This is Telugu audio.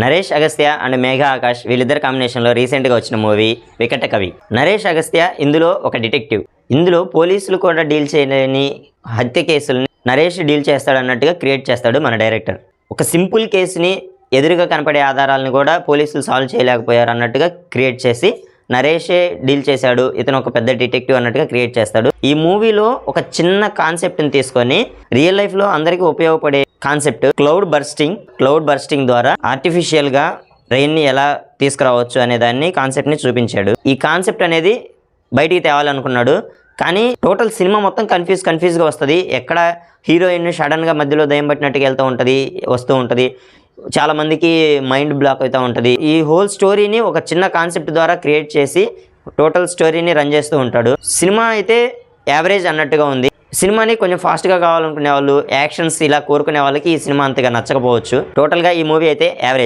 నరేష్ అగస్త్య అండ్ మేఘా ఆకాష్ వీళ్ళిద్దరు కాంబినేషన్లో రీసెంట్గా వచ్చిన మూవీ వికట కవి. నరేష్ అగస్త్య ఇందులో ఒక డిటెక్టివ్. ఇందులో పోలీసులు కూడా డీల్ చేయలేని హత్య కేసుల్ని నరేష్ డీల్ చేస్తాడు అన్నట్టుగా క్రియేట్ చేస్తాడు మన డైరెక్టర్. ఒక సింపుల్ కేసుని ఎదురుగా కనపడే ఆధారాలను కూడా పోలీసులు సాల్వ్ చేయలేకపోయారు అన్నట్టుగా క్రియేట్ చేసి నరేషే డీల్ చేశాడు. ఇతను ఒక పెద్ద డిటెక్టివ్ అన్నట్టుగా క్రియేట్ చేస్తాడు. ఈ మూవీలో ఒక చిన్న కాన్సెప్ట్ని తీసుకొని రియల్ లైఫ్లో అందరికీ ఉపయోగపడే concept cloud bursting cloud bursting ద్వారా ఆర్టిఫిషియల్గా రెయిన్ని ఎలా తీసుకురావచ్చు అనే దాన్ని కాన్సెప్ట్ని చూపించాడు. ఈ కాన్సెప్ట్ అనేది బయటికి తేవాలనుకున్నాడు. కానీ టోటల్ సినిమా మొత్తం కన్ఫ్యూజ్ కన్ఫ్యూజ్గా వస్తుంది. ఎక్కడ హీరోయిన్ సడన్గా మధ్యలో దయం పట్టినట్టుగా వెళ్తూ ఉంటుంది వస్తూ ఉంటుంది. చాలా మందికి మైండ్ బ్లాక్ అవుతూ ఉంటుంది. ఈ హోల్ స్టోరీని ఒక చిన్న కాన్సెప్ట్ ద్వారా క్రియేట్ చేసి టోటల్ స్టోరీని రన్ చేస్తూ ఉంటాడు. సినిమా అయితే యావరేజ్ అన్నట్టుగా ఉంది. సినిమాని కొంచెం ఫాస్ట్గా కావాలనుకునే వాళ్ళు యాక్షన్స్ ఇలా కోరుకునే వాళ్ళకి ఈ సినిమా అంతగా నచ్చకపోవచ్చు. టోటల్గా ఈ మూవీ అయితే యావరేజ్.